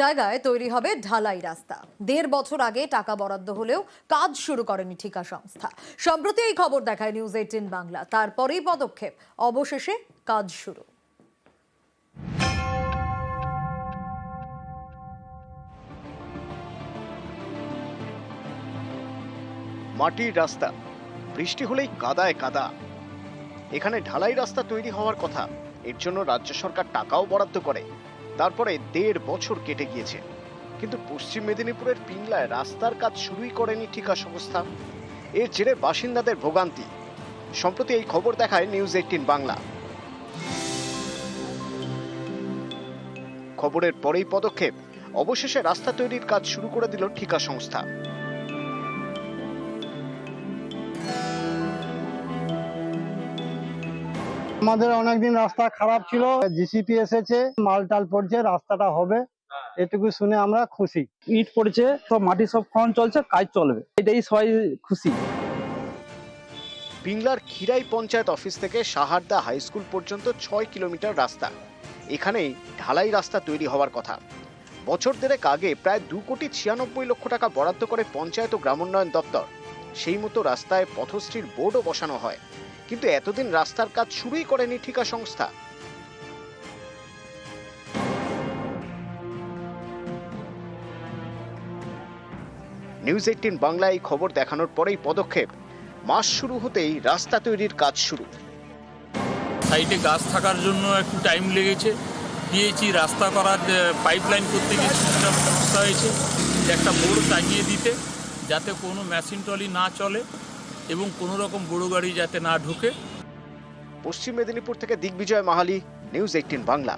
জায়গায় তৈরি হবে ঢালাই রাস্তা। দেড় বছর আগে টাকা বরাদ্দ হলেও কাজ শুরু করেনি ঠিকা সংস্থা। সম্প্রতি এই খবর দেখায় নিউজ এইটিন বাংলা। তারপরেই পদক্ষেপ। অবশেষে কাজ শুরু। মাটির রাস্তা। বৃষ্টি হলেই কাদায় কাদা। এখানে ঢালাই রাস্তা তৈরি হওয়ার কথা। এর জন্য রাজ্য সরকার টাকাও বরাদ্দ করে। তারপরে দেড় বছর কেটে গিয়েছে। কিন্তু পশ্চিম মেদিনীপুরের পিংলায় রাস্তার কাজ শুরুই করেনি ঠিকা সংস্থা এর জেরে বাসিন্দাদের ভোগান্তি। সম্প্রতি এই খবর দেখায় নিউজ এইটিন বাংলা। খবরের পরেই পদক্ষেপ। অবশেষে রাস্তা তৈরির কাজ শুরু করে দিল ঠিকা সংস্থা। আমাদের অনেকদিন রাস্তা খারাপ ছিল। জিসিপি এসেছে মাল টাল পড়ছে রাস্তাটা হবে। এটুকু শুনে আমরা খুশি। ইট পড়ছে সব মাটি সব খনন চলছে কাজ চলবে। এটাই সবাই খুশি। পিংলার খিরাই পঞ্চায়েত অফিস থেকে সাহারদা হাই স্কুল পর্যন্ত ছয় কিলোমিটার রাস্তা। এখানেই ঢালাই রাস্তা তৈরি হওয়ার কথা। বছর দেড়েক আগে প্রায় দু কোটি ছিয়ানব্বই লক্ষ টাকা বরাদ্দ করে পঞ্চায়েত ও গ্রামোন্নয়ন দপ্তর। সেই মতো রাস্তায় পথশ্রীর বোর্ডও বসানো হয়। কিন্তু এতদিন রাস্তার কাজ শুরুই করেনি ঠিকা সংস্থা। নিউজ এইটিন বাংলায় খবর দেখানোর পরেই পদক্ষেপ। মাস শুরু হতেই রাস্তা তৈরির কাজ শুরু। সাইডে গাছ থাকার জন্য একটু টাইম লেগেছে। পিএইচি রাস্তা করার পাইপলাইন করতে গিয়ে সমস্যা হয়েছে। একটা বোর্ড টাঙিয়ে দিতে। যাতে কোনো মেশিন ট্রলি না চলে এবং কোনো রকম বড় গাড়ি যাতে না ঢুকে। পশ্চিম মেদিনীপুর থেকে দিগ্বিজয় মাহালি, নিউজ এইটিন বাংলা।